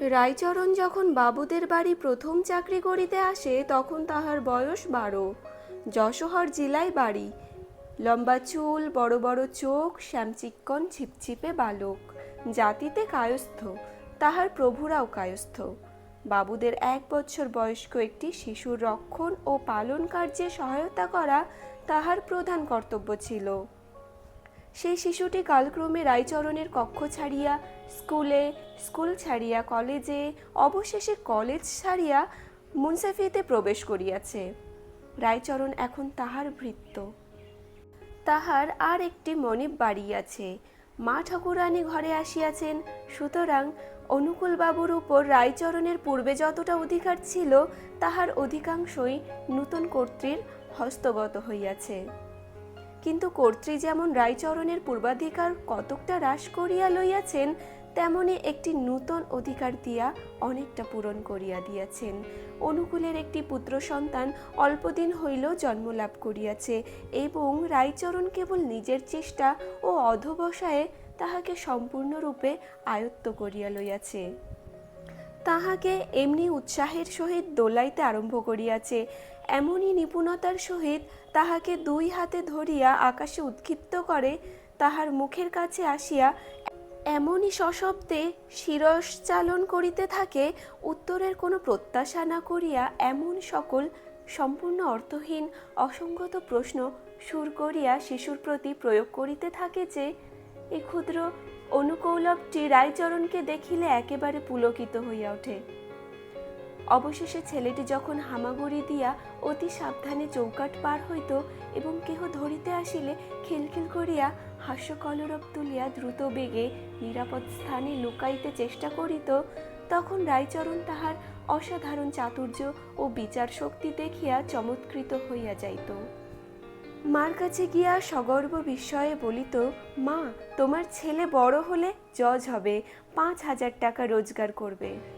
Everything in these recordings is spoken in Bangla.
রায়চরণ যখন বাবুদের বাড়ি প্রথম চাকরি করিতে আসে, তখন তাহার বয়স বারো। যশোহর জেলায় বাড়ি। লম্বা চুল, বড় বড় চোখ, শ্যামচিক্কন, ছিপছিপে বালক। জাতিতে কায়স্থ, তাহার প্রভুরাও কায়স্থ। বাবুদের এক বছর বয়স্ক একটি শিশুর রক্ষণ ও পালন কার্যে সহায়তা করা তাহার প্রধান কর্তব্য ছিল। সেই শিশুটি কালক্রমে রায়চরণের কক্ষ ছাড়িয়া স্কুলে, স্কুল ছাড়িয়া কলেজে, অবশেষে কলেজ ছাড়িয়া মুন্সেফিতে প্রবেশ করিয়াছে। রায়চরণ এখন তাহার ভৃত্য। তাহার আর একটি মনিব বাড়িয়াছে মা ঠাকুরানী ঘরে আসিয়াছেন। সুতরাং অনুকূলবাবুর উপর রায়চরণের পূর্বে যতটা অধিকার ছিল, তাহার অধিকাংশই নূতন কর্ত্রীর হস্তগত হইয়াছে। কিন্তু কর্ত্রী যেমন রায়চরণের পূর্বাধিকার কতকটা হ্রাস করিয়া লইয়াছেন, তেমনি একটি নূতন অধিকার দিয়া অনেকটা পূরণ করিয়া দিয়াছেন। অনুকূলের একটি পুত্র সন্তান অল্পদিন হইল জন্মলাভ করিয়াছে এবং রায়চরণ কেবল নিজের চেষ্টা ও অধবসায়ে তাহাকে সম্পূর্ণরূপে আয়ত্ত করিয়া লইয়াছে। তাহাকে এমনি উৎসাহের সহিত দোলাইতে আরম্ভ করিয়াছে। এমনই নিপুণতার সহিত তাহাকে দুই হাতে ধরিয়া আকাশে উৎক্ষিপ্ত করে, তাহার মুখের কাছে আসিয়া এমনই সশব্দে শিরস চালন করিতে থাকে, উত্তরের কোনো প্রত্যাশা না করিয়া এমন সকল সম্পূর্ণ অর্থহীন অসঙ্গত প্রশ্ন সুর করিয়া শিশুর প্রতি প্রয়োগ করিতে থাকে যে এই ক্ষুদ্র অনুকৌলভটি রায়চরণকে দেখিলে একেবারে পুলকিত হইয়া ওঠে। অবশেষে ছেলেটি যখন হামাগুড়ি দিয়া অতি সাবধানে চৌকাট পার হইত এবং কেহ ধরিতে আসিলে খিলখিল করিয়া হাস্যকলরব তুলিয়া দ্রুত বেগে নিরাপদ স্থানে লুকাইতে চেষ্টা করিত, তখন রায়চরণ তাহার অসাধারণ চাতুর্য ও বিচার শক্তি দেখিয়া চমৎকৃত হইয়া যাইত। মার কাছে গিয়া সগর্ব বিস্ময়ে বলিত, মা, তোমার ছেলে বড় হলে জজ হবে, পাঁচ হাজার টাকা রোজগার করবে।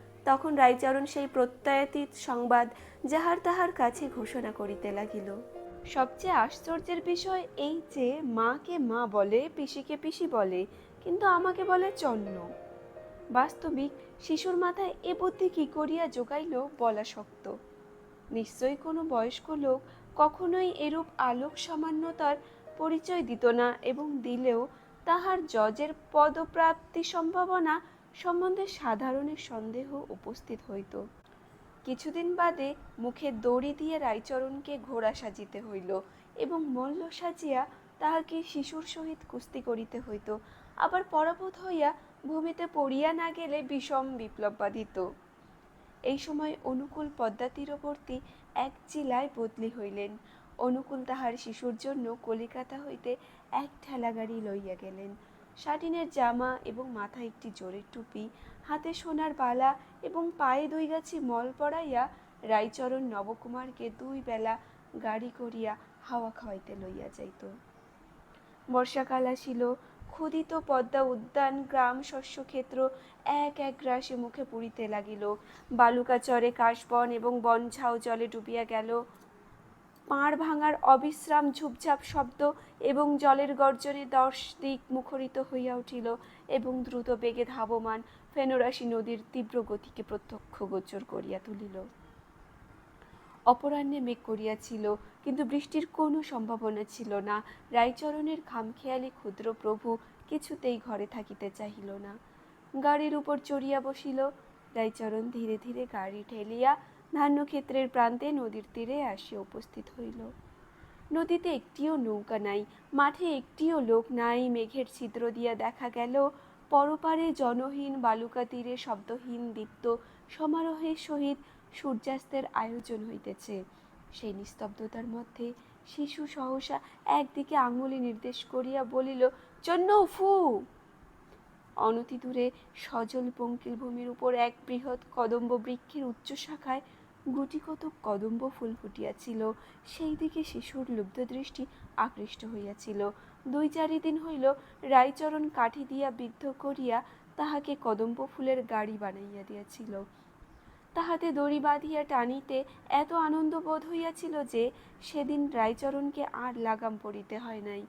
তখন রায়চরণ সেই প্রত্যয়াতীত সংবাদ যাহার তাহার কাছে ঘোষণা করিতে লাগিল। সবচেয়ে আশ্চর্যের বিষয় এই যে, মাকে মা বলে, পিসিকে পিসি বলে, কিন্তু আমাকে বলে চন্ন। বাস্তবিক শিশুর মাথায় এ বুদ্ধি কি করিয়া যোগাইল বলা শক্ত। নিশ্চয়ই কোনো বয়স্ক লোক কখনোই এরূপ আলোক সামান্যতার পরিচয় দিত না এবং দিলেও তাহার জজের পদপ্রাপ্তি সম্ভাবনা সম্বন্ধে সাধারণের সন্দেহ উপস্থিত হইত। কিছুদিন বাদে মুখে দড়ি দিয়ে রায়চরণকে ঘোড়া সাজিতে হইল এবং মল্ল সাজিয়া তাহাকে শিশুর সহিত কুস্তি করিতে হইত। আবার পরাভূত হইয়া ভূমিতে পড়িয়া না গেলে বিষম বিপ্লব বাধিত। এই সময় অনুকূল পদ্মা তীরবর্তী এক চিলায় বদলি হইলেন। অনুকূল তাহার শিশুর জন্য কলিকাতা হইতে এক ঠেলা গাড়ি লইয়া গেলেন। শাটিনের জামা এবং মাথায় একটি জোরের টুপি, হাতে সোনার বালা এবং পায়ে দুই গাছি মল পড়াইয়া রায়চরণ নবকুমারকে দুই বেলা গাড়ি করিয়া হাওয়া খাওয়াইতে লইয়া যাইত। বর্ষাকাল আসিল ক্ষুদিত পদ্মা উদ্যান, গ্রাম শস্যক্ষেত্র এক এক গ্রাসে মুখে পুড়িতে লাগিল। বালুকা চরে কাশবন এবং বনঝাও জলে ডুবিয়া গেল। পাড় ভাঙার অবিশ্রাম ঝুপঝাপ শব্দ এবং জলের গর্জনে দশ দিক মুখরিত হইয়া উঠিল এবং দ্রুত বেগে ধাবমান ফেনোরাশি নদীর তীব্র গতিকে প্রত্যক্ষ গোচর করিয়া তুলিল। অপরাহ্নে মেঘ করিয়াছিল, কিন্তু বৃষ্টির কোনো সম্ভাবনা ছিল না। রায়চরণের খামখেয়ালি ক্ষুদ্র প্রভু কিছুতেই ঘরে থাকিতে চাহিল না। গাড়ির উপর চড়িয়া বসিল। রায়চরণ ধীরে ধীরে গাড়ি ঠেলিয়া ধান্যক্ষেত্রের প্রান্তে নদীর তীরে আসিয়া উপস্থিত হইল। নদীতে একটিও নৌকা নাই, মাঠে একটিও লোক নাই, মেঘের ছিদ্র দিয়া দেখা গেল, পরপারে জনহীন বালুকা তীরে শব্দহীন দীপ্ত সমারোহের সহিত সূর্যাস্তের আয়োজন হইতেছে। সেই নিস্তব্ধতার মধ্যে শিশু সহসা একদিকে আঙুলে নির্দেশ করিয়া বলিল, চন্ন ফু অনতি দূরে সজল পঙ্কিল ভূমির উপর এক বৃহৎ কদম্ব বৃক্ষের উচ্চ শাখায় গুটি কতক কদম্ব ফুল ফুটিয়াছিল। সেই দিকে শিশুর লুব্ধ দৃষ্টি আকৃষ্ট হইয়াছিল। দুই চারি দিন হইল রায়চরণ কাঠি দিয়া বিদ্ধ করিয়া তাহাকে কদম্ব ফুলের গাড়ি বানাইয়া দিয়াছিল। তাহাতে দড়ি বাঁধিয়া টানিতে এত আনন্দ বোধ হইয়াছিল যে, সেদিন রায়চরণকে আর লাগাম পড়িতে হয় নাই।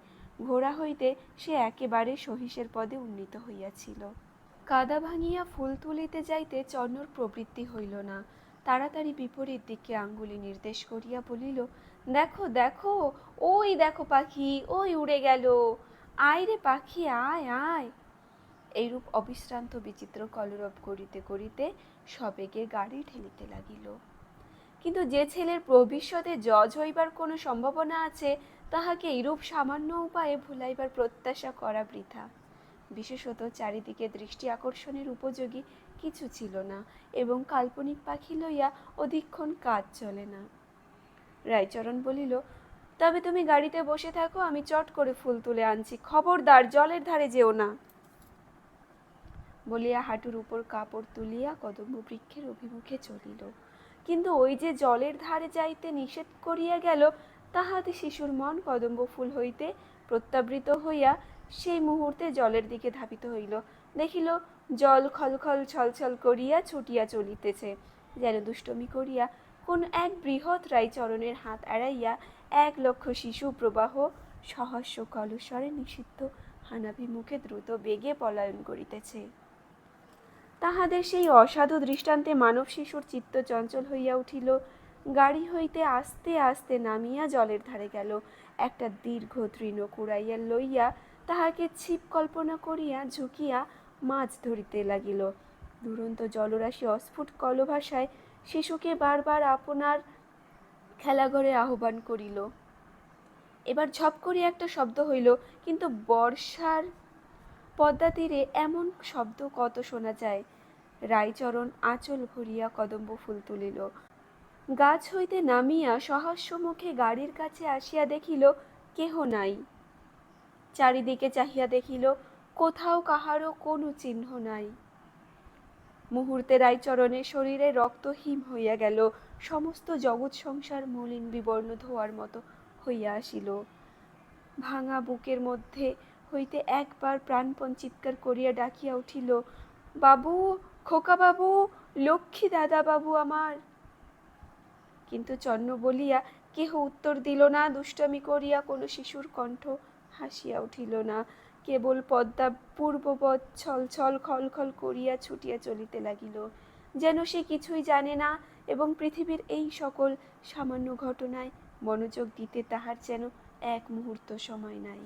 ঘোড়া হইতে সে একেবারে সহিসের পদে উন্নীত হইয়াছিল। কাদা ভাঙিয়া ফুল তুলিতে যাইতে চন্নর প্রবৃত্তি হইল না। তাড়াতাড়ি বিপরীত দিকে আঙ্গুলি নির্দেশ করিয়া বলিল, দেখো দেখো, ওই দেখো পাখি, ওই উড়ে গেল। আয় রে পাখি, আয় আয়। এইরূপ অবিশ্রান্ত বিচিত্র কলরব করিতে করিতে সবেগে গাড়ি ঠেলিতে লাগিল। কিন্তু যে ছেলের ভবিষ্যতে জজ হইবার কোনো সম্ভাবনা আছে, তাহাকে এইরূপ সামান্য উপায়ে ভুলাইবার প্রত্যাশা করা বৃথা। বিশেষত চারিদিকে দৃষ্টি আকর্ষণের উপযোগী কিছু ছিল না এবং কাল্পনিক পাখি লইয়া অধিকক্ষণ কাজ চলে না। রায়চরণ বলিল, তবে তুমি গাড়িতে বসে থাকো, আমি চট করে ফুল তুলে আনছি। খবরদার, জলের ধারে যেও না। বলিয়া হাঁটুর উপর কাপড় তুলিয়া কদম্ব বৃক্ষের অভিমুখে চলিল। কিন্তু ওই যে জলের ধারে যাইতে নিষেধ করিয়া গেল, তাহাতে শিশুর মন কদম্ব ফুল হইতে প্রত্যাবৃত হইয়া সেই মুহূর্তে জলের দিকে ধাবিত হইল। দেখিল জল খলখল ছলছল করিয়া ছুটিয়া চলিতেছে। যেন দুষ্টমি করিয়া কোন এক বৃহৎ রাইচরণের হাত এড়াইয়া এক লক্ষ শিশু প্রবাহ, সহস্র কলস্বরে নিষিদ্ধ হানাভিমুখে দ্রুত বেগে পলায়ন করিতেছে। তাহাদের সেই অসাধু দৃষ্টান্তে মানব শিশুর চিত্ত চঞ্চল হইয়া উঠিল। গাড়ি হইতে আস্তে আস্তে নামিয়া জলের ধারে গেল। একটা দীর্ঘ তৃণ কুড়াইয়া লইয়া তাহাকে ছিপ কল্পনা করিয়া ঝুঁকিয়া মাছ ধরিতে লাগিল। দুরন্ত জলরাশি অস্ফুট কলভাষায় শিশুকে বারবার আপনার খেলাঘরে আহ্বান করিল। এবার ঝপ করিয়া একটা শব্দ হইল, কিন্তু বর্ষার পদ্মা তীরে এমন শব্দ কত শোনা যায়। রায়চরণ আঁচল ভরিয়া কদম্ব ফুল তুলিল। গাছ হইতে নামিয়া সহস্য মুখে গাড়ির কাছে আসিয়া দেখিল, কেহ নাই। চারিদিকে চাহিয়া দেখিল, কোথাও কাহারও কোনো চিহ্ন নাই। মুহূর্তে রায়চরণে শরীরে রক্ত হিম হইয়া গেল, সমস্ত জগৎ সংসার মলিন বিবর্ণ ধোয়ার মতো হইয়া আসিল। ভাঙা বুকের মধ্যে হইতে একবার প্রাণপণ চিৎকার করিয়া ডাকিয়া উঠিল, বাবু, খোকা বাবু, লক্ষ্মী দাদা বাবু আমার। কিন্তু চন্ন বলিয়া কেহ উত্তর দিল না, দুষ্টামি করিয়া কোনো শিশুর কণ্ঠ হাসিয়া উঠিল না। কেবল পদ্মা পূর্ববৎ ছল ছল খল খল করিয়া ছুটিয়া চলিতে লাগিল। যেন সে কিছুই জানে না এবং পৃথিবীর এই সকল সামান্য ঘটনায় মনোযোগ দিতে তাহার যেন এক মুহূর্ত সময় নাই।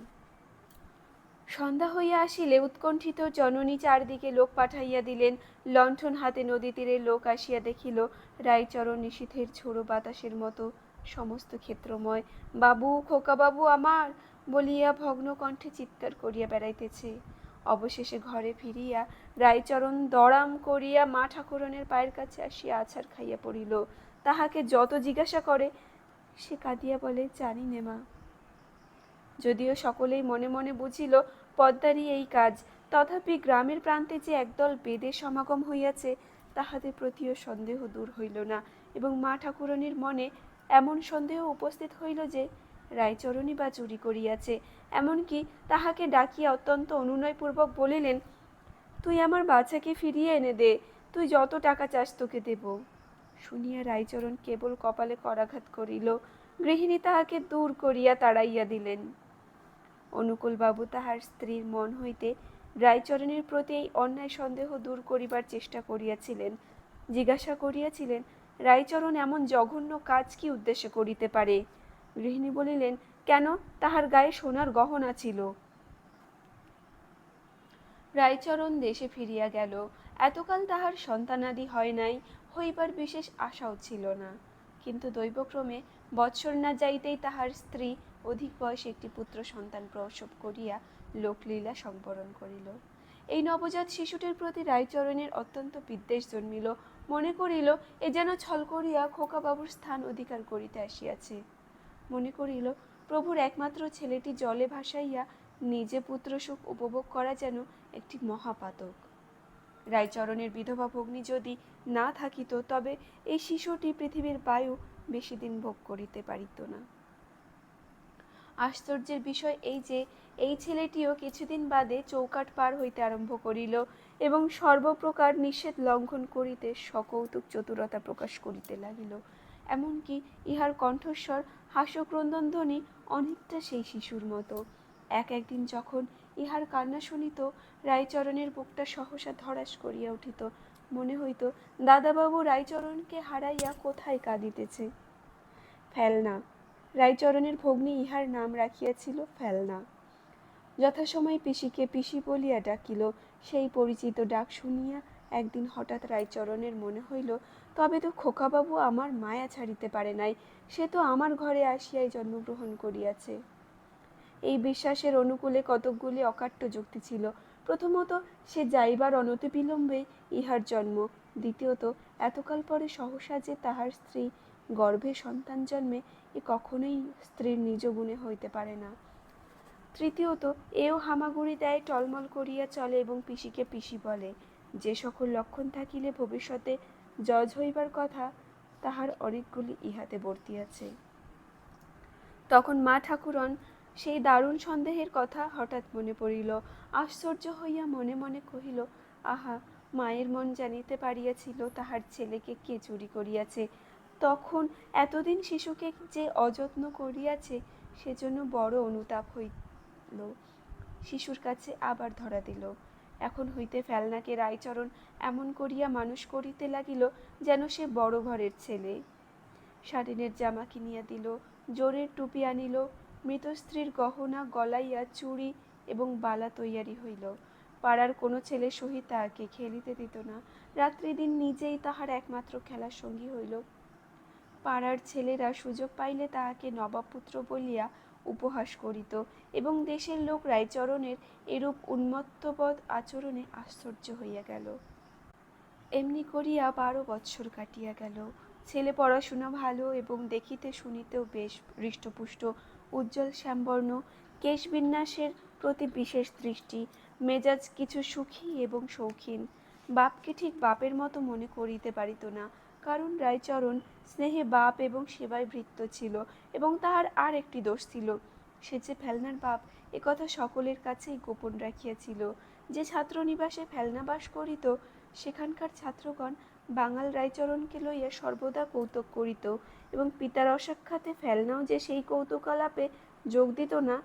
সন্ধ্যা হইয়া আসিলে উৎকণ্ঠিত জননী চারদিকে লোক পাঠাইয়া দিলেন। লণ্ঠন হাতে নদী তীরে লোক আসিয়া দেখিল রায়চরণ নিশীথের ঝোড়ো বাতাসের মতো সমস্ত ক্ষেত্রময়। বাবু খোকা বাবু আমার বলিয়া ভগ্ন কণ্ঠে চিৎকার করিয়া বেড়াইতেছে। অবশেষে ঘরে ফিরিয়া রায়চরণ দড়াম করিয়া মা ঠাকুরনের পায়ের কাছে আসিয়া আছাড় খাইয়া পড়িল। তাহাকে যত জিজ্ঞাসা করে, সে কাঁদিয়া বলে, জানি নে মা। যদিও সকলেই মনে মনে বুঝিল, পদ্মারই এই কাজ। তথাপি গ্রামের প্রান্তে যে একদল বেদের সমাগম হইয়াছে তাহাদের প্রতিও সন্দেহ দূর হইল না এবং মা ঠাকুরণীর মনে এমন সন্দেহ উপস্থিত হইল যে রায়চরণী বা চুরি করিয়াছে। এমনকি তাহাকে ডাকিয়া অত্যন্ত অনুনয়পূর্বক বলিলেন, তুই আমার বাচ্চাকে ফিরিয়ে এনে দে, তুই যত টাকা চাস তোকে দেব। শুনিয়া রায়চরণ কেবল কপালে করাঘাত করিল। গৃহিণী তাহাকে দূর করিয়া তাড়াইয়া দিলেন। অনুকূলবাবু তাহার স্ত্রীর মন হইতে রায়চরণের প্রতি এই অন্যায় সন্দেহ দূর করিবার চেষ্টা করিয়াছিলেন। জিজ্ঞাসা করিয়াছিলেন, রায়চরণ, এমন জঘন্য কাজ কি উদ্দেশ্যে করিতে পারে? গৃহিণী বলিলেন, কেন? তাহার গায়ে সোনার গহনা ছিল। রায়চরণ দেশে ফিরিয়া গেল। এতকাল তাহার সন্তানাদি হয় নাই, হইবার বিশেষ আশাও ছিল না। কিন্তু দৈবক্রমে বৎসর না যাইতেই তাহার স্ত্রী অধিক বয়সে একটি পুত্র সন্তান প্রসব করিয়া লোকলীলা সংবরণ করিল। এই নবজাত শিশুটির প্রতি রায়চরণের অত্যন্ত বিদ্বেষ জন্মিল। মনে করিল, এ যেন ছল করিয়া খোকাবাবুর স্থান অধিকার করিতে আসিয়াছে। মনে করিল, প্রভুর একমাত্র ছেলেটি জলে ভাসাইয়া নিজে পুত্র সুখ উপভোগ করা যেন একটি মহাপাতক। রায়চরণের বিধবা ভগ্নী যদি না থাকিত, তবে এই শিশুটি পৃথিবীর বায়ু বেশি দিন ভোগ করিতে পারিত না। আশ্চর্যের বিষয় এই যে, এই ছেলেটিও কিছুদিন বাদে চৌকাট পার হইতে আরম্ভ করিল এবং সর্বপ্রকার নিষেধ লঙ্ঘন করিতে সকৌতুক চতুরতা প্রকাশ করিতে লাগিল। এমনকি ইহার কণ্ঠস্বর হাস্যক্রন্দন ধ্বনি অনেকটা সেই শিশুর মতো। এক একদিন যখন ইহার কান্না শুনিত, রায়চরণের বুকটা সহসা ধরাস করিয়া উঠিত। মনে হইত, দাদাবাবু, রায়চরণকে হারাইয়া কোথায় কাঁদিতেছে? ফেলনা। রায়চরণের ভগ্নী ইহার নাম রাখিয়াছিল ফেলনা। যথাসময় পিসিকে পিসি বলিয়া ডাকিল। সেই পরিচিত ডাক শুনিয়া একদিন হঠাৎ রায়চরণের মনে হইল তবে তো খোকাবাবু আমার মায়া ছাড়িতে পারে নাই। সে তো আমার ঘরে আসিয়াই জন্মগ্রহণ করিয়াছে। এই বিশ্বাসের অনুকূলে কতকগুলি অকাট্য যুক্তি ছিল। প্রথমত, সে যাইবার অনতিবিলম্বে ইহার জন্ম। দ্বিতীয়ত, এতকাল পরে সহসা যে তাহার স্ত্রী গর্ভে সন্তান জন্মে, এ কখনোই স্ত্রীর নিজ গুণে হইতে পারে না। তৃতীয়ত, এও হামাগুড়ি দেয় টলমল করিয়া চলে এবং পিসিকে পিসি বলে। যে সকল লক্ষণ থাকিলে ভবিষ্যতে জজ হইবার কথা তাহার অনেকগুলি ইহাতে বর্তি আছে। তখন মা ঠাকুরন সেই দারুণ সন্দেহের কথা হঠাৎ মনে পড়িল, আশ্চর্য হইয়া মনে মনে কহিল, আহা, মায়ের মন জানিতে পারিয়াছিল তাহার ছেলেকে কে চুরি করিয়াছে। তখন এতদিন শিশুকে যে অযত্ন করিয়াছে, সেজন্য বড় অনুতাপ হইল। শিশুর কাছে আবার ধরা দিল। এখন হইতে ফেলনাকে রায়চরণ এমন করিয়া মানুষ করিতে লাগিল যেন সে বড় ঘরের ছেলে। শাড়িনের জামা কিনিয়া দিল, জোরের টুপি আনিল মৃত স্ত্রীর গহনা গলাইয়া চুড়ি এবং বালা তৈয়ারি হইল। পাড়ার কোনো ছেলে সহিত তাহাকে খেলিতে দিত না। রাত্রি দিন নিজেই তাহার একমাত্র খেলার সঙ্গী হইল। পাড়ার ছেলেরা সুযোগ পাইলে তাহাকে নবাবপুত্র বলিয়া উপহাস করিত এবং দেশের লোক রায়চরণের এরূপ উন্মত্তবৎ আচরণে আশ্চর্য হইয়া গেল। এমনি করিয়া বারো বৎসর কাটিয়া গেল। ছেলে পড়াশোনা ভালো এবং দেখিতে শুনিতেও বেশ হৃষ্টপুষ্ট, উজ্জ্বল শ্যামবর্ণ কেশবিন্যাসের প্রতি বিশেষ দৃষ্টি, মেজাজ কিছু সুখী এবং শৌখিন। বাপকে ঠিক বাপের মতো মনে করিতে পারিত না। কারণ রায়চরণ স্নেহে বাপ এবং সেবায় ভৃত্য ছিল এবং তাহার আর একটি দোষ ছিল। সে যে ফেলনার বাপ একথা সকলের কাছেই গোপন রাখিয়াছিল। যে ছাত্রনিবাসে ফেলনা বাস করিত, সেখানকার ছাত্রগণ বাঙাল রায়চরণকে লইয়া সর্বদা কৌতুক করিত এবং পিতার অসাক্ষাতে ফেলনাও যে সেই কৌতুকালাপে যোগ দিত না,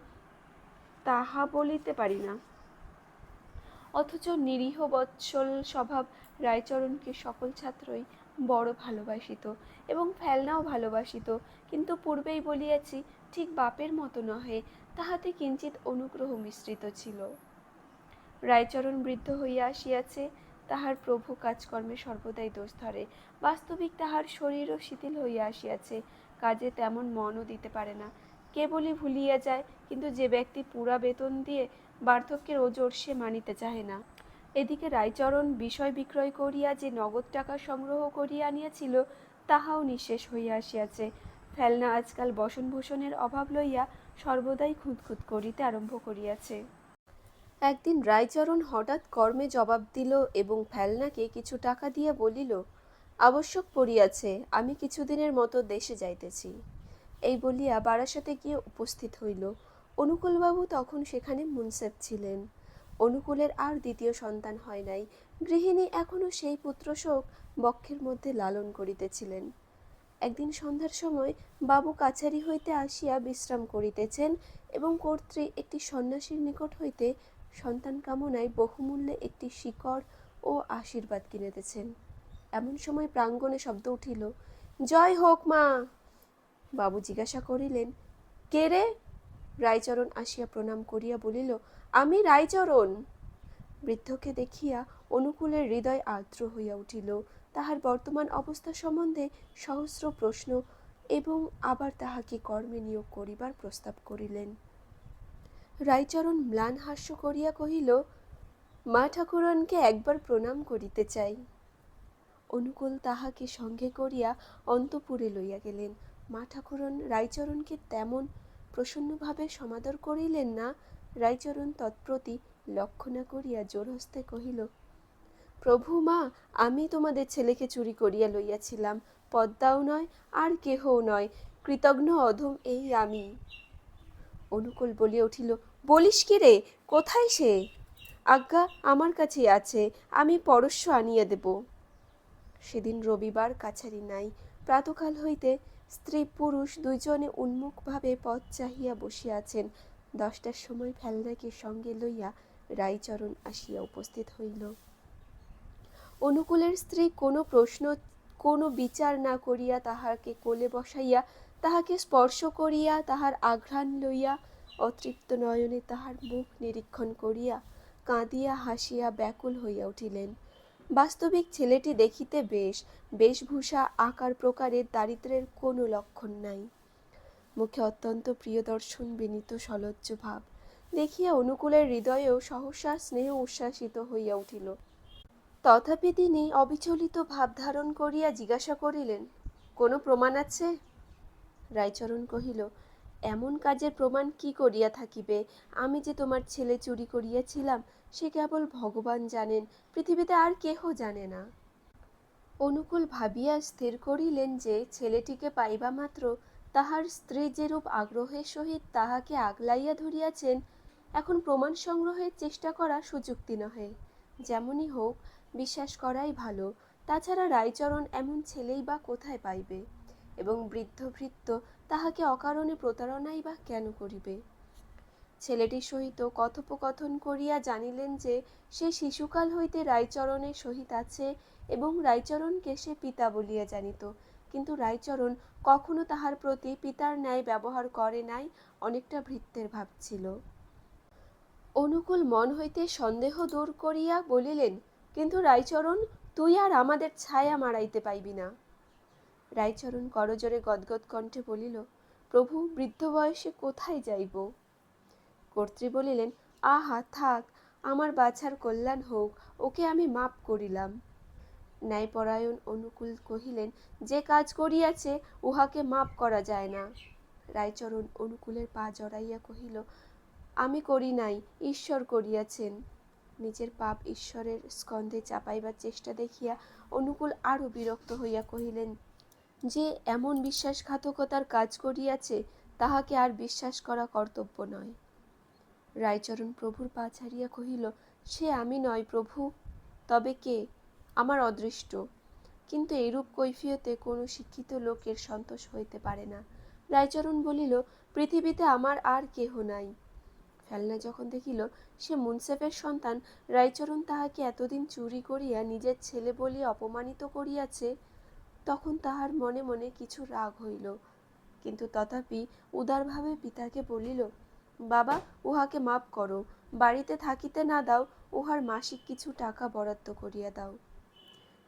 তাহা বলিতে পারি না। অথচ নিরীহ বৎসল স্বভাব রায়চরণকে সকল ছাত্রই বড় ভালোবাসিত এবং ফেলনাও ভালোবাসিত। কিন্তু পূর্বেই বলিয়াছি, ঠিক বাপের মতো নহে, তাহাতে কিঞ্চিত অনুগ্রহ মিশ্রিত ছিল। রায়চরণ বৃদ্ধ হইয়া আসিয়াছে, তাহার প্রভু কাজকর্মে সর্বদাই দোষ ধরে বাস্তবিক তাহার শরীরও শিথিল হইয়া আসিয়াছে, কাজে তেমন মনও দিতে পারে না। কেবলই ভুলিয়া যায়, কিন্তু যে ব্যক্তি পুরা বেতন দিয়ে বার্ধক্যের ওজোর সে মানিতে চাহে না। এদিকে রায়চরণ বিষয় বিক্রয় করিয়া যে নগদ টাকা সংগ্রহ করিয়া আনিয়াছিল, তাহাও নিঃশেষ হইয়া আসিয়াছে। ফেলনা আজকাল বসনভূষণের অভাব লইয়া সর্বদাই খুঁতখুত করিতে আরম্ভ করিয়াছে। একদিন রায়চরণ হঠাৎ কর্মে জবাব দিল এবং ফেলনাকে কিছু টাকা দিয়া বলিল, আবশ্যক পড়িয়াছে, আমি কিছুদিনের মতো দেশে যাইতেছি। এই বলিয়া বারাসাতে গিয়ে উপস্থিত হইল। অনুকূলবাবু তখন সেখানে মুনসেফ ছিলেন। অনুকূলের আর দ্বিতীয় সন্তান হয় নাই। গৃহিণী এখনও সেই পুত্রশোক বক্ষের মধ্যে লালন করিতেছিলেন। একদিন সন্ধ্যার সময় বাবু কাছারি হইতে আসিয়া বিশ্রাম করিতেছেন এবং কর্ত্রী একটি সন্ন্যাসীর নিকট হইতে সন্তান কামনায় বহুমূল্যে একটি শিকড় ও আশীর্বাদ কিনিতেছেন। এমন সময় প্রাঙ্গণে শব্দ উঠিল, জয় হোক মা! বাবু জিজ্ঞাসা করিলেন, কে রে? রায়চরণ আসিয়া প্রণাম করিয়া বলিল আমি রায়চরণ। বৃদ্ধকে দেখিয়া অনুকূলের হৃদয় আর্দ্র হইয়া উঠিল। তাহার বর্তমান অবস্থা সম্বন্ধে সহস্র প্রশ্ন এবং আবার তাহাকে কর্মে নিয়োগ করিবার প্রস্তাব করিলেন। রায়চরণ ম্লান হাস্য করিয়া কহিল, মা ঠাকুরনকে একবার প্রণাম করিতে চাই। অনুকূল তাহাকে সঙ্গে করিয়া অন্তপুরে লইয়া গেলেন। মা ঠাকুরন রায়চরণকে তেমন প্রসন্নভাবে সমাদর করিলেন না রায়চরণ তৎপ্রতি লক্ষ্য না করিয়া জোরহস্তে কহিল, প্রভু মা, আমি তোমাদের ছেলেকে চুরি করিয়া লইয়াছিলাম। পদ্মাও নয়, আর কেহও নয়। কৃতঘ্ন অধম এই আমি। অনুকূল বলিয়া উঠিল, বলিস কি রে, কোথায় সে? আজ্ঞা, আমার কাছেই আছে, আমি পরশ্ব আনিয়া দেব। সেদিন রবিবার কাছারি নাই। প্রাতকাল হইতে স্ত্রী পুরুষ দুইজনে উন্মুখভাবে পথ চাহিয়া বসিয়া আছেন। দশটার সময় ফেলদাকে সঙ্গে লইয়া রাইচরণ আসিয়া উপস্থিত হইল। অনুকূলের স্ত্রী কোনো প্রশ্ন, কোনো বিচার না করিয়া তাহাকে কোলে বসাইয়া তাহাকে স্পর্শ করিয়া তাহার আঘ্রাণ লইয়া অতৃপ্ত নয়নে তাহার মুখ নিরীক্ষণ করিয়া কাঁদিয়া হাসিয়া ব্যাকুল হইয়া উঠিলেন। বাস্তবিক ছেলেটি দেখিতে বেশ, বেশভূষা আকার প্রকারের দারিদ্র্যের কোনো লক্ষণ নাই। মুখে অত্যন্ত প্রিয় দর্শন বিনীত সলজ্জ ভাব। দেখিয়া অনুকূলের হৃদয়েও সহসা স্নেহ উচ্ছ্বাসিত হইয়া উঠিল। তথাপি তিনি অবিচলিত ভাব ধারণ করিয়া জিজ্ঞাসা করিলেন, কোনো প্রমাণ আছে? রায়চরণ কহিল, এমন কাজের প্রমাণ কি করিয়া থাকিবে? আমি যে তোমার ছেলে চুরি করিয়াছিলাম, সে কেবল ভগবান জানেন, পৃথিবীতে আর কেহ জানে না। অনুকূল ভাবিয়া স্থির করিলেন যে, ছেলেটিকে পাইবা মাত্র তাহার স্ত্রী যেরূপ আগ্রহের সহিত তাহাকে আগলাইয়া ধরিয়াছেন, এখন প্রমাণ সংগ্রহের চেষ্টা করা সুযুক্তি নহে। যেমনই হোক, বিশ্বাস করাই ভালো। তাছাড়া রায়চরণ এমন ছেলেই বা কোথায় পাইবে? এবং বৃদ্ধ ভৃত্য তাহাকে অকারণে প্রতারণাই বা কেন করিবে? ছেলেটির সহিত কথোপকথন করিয়া জানিলেন যে, সে শিশুকাল হইতে রায়চরণের সহিত আছে এবং রায়চরণকে সে পিতা বলিয়া জানিত। কিন্তু রায়চরণ কখনো তাহার প্রতি পিতার ন্যায় ব্যবহার করে নাই, অনেকটা ভৃত্যের ভাব ছিল। অনুকূল মন হইতে সন্দেহ দূর করিয়া বলিলেন, কিন্তু রায়চরণ, তুই আর আমাদের ছায়া মারাইতে পাইবি না। রায়চরণ করজোরে গদগদ কণ্ঠে বলিল, প্রভু, বৃদ্ধ বয়সে কোথায় যাইব? কর্ত্রী বলিলেন, আহা, থাক, আমার বাছার কল্যাণ হোক, ওকে আমি মাপ করিলাম। ন্যায়পরায়ণ অনুকূল কহিলেন, যে কাজ করিয়াছে, উহাকে মাপ করা যায় না। রায়চরণ অনুকূলের পা জড়াইয়া কহিল, আমি করি নাই, ঈশ্বর করিয়াছেন। নিজের পাপ ঈশ্বরের স্কন্ধে চাপাইবার চেষ্টা দেখিয়া অনুকূল আরও বিরক্ত হইয়া কহিলেন, যে এমন বিশ্বাসঘাতকতার কাজ করিয়াছে, তাহাকে আর বিশ্বাস করা কর্তব্য নয়। রায়চরণ প্রভুর পা ছাড়িয়া কহিল, সে আমি নয় প্রভু, তবে কে? আমার অদৃষ্ট। কিন্তু এরূপ কৈফিয়তে কোনো শিক্ষিত লোকের সন্তোষ হইতে পারে না। রায়চরণ বলিল, পৃথিবীতে আমার আর কেহ নাই। ফেলনা যখন দেখিল সে মুনসেফের সন্তান, রায়চরণ তাহাকে এতদিন চুরি করিয়া নিজের ছেলে বলিয়া অপমানিত করিয়াছে, তখন তাহার মনে মনে কিছু রাগ হইল। কিন্তু তথাপি উদারভাবে পিতাকে বলিল, বাবা, উহাকে মাপ করো। বাড়িতে থাকিতে না দাও, উহার মাসিক কিছু টাকা বরাদ্দ করিয়া দাও।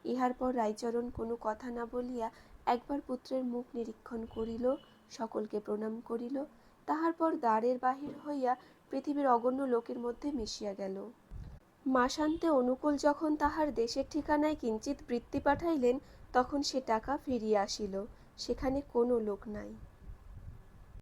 ইহার পর রায়চরণ কোনো কথা না বলিয়া একবার পুত্রের মুখ নিরীক্ষণ করিল, সকলকে প্রণাম করিল। তাহার পর দ্বারের বাহির হইয়া পৃথিবীর অগণ্য লোকের মধ্যে মিশিয়া গেল। মাসান্তে অনুকূল যখন তাহার দেশের ঠিকানায় কিঞ্চিত বৃত্তি পাঠাইলেন, তখন সে টাকা ফিরিয়া আসিল। সেখানে কোনো লোক নাই।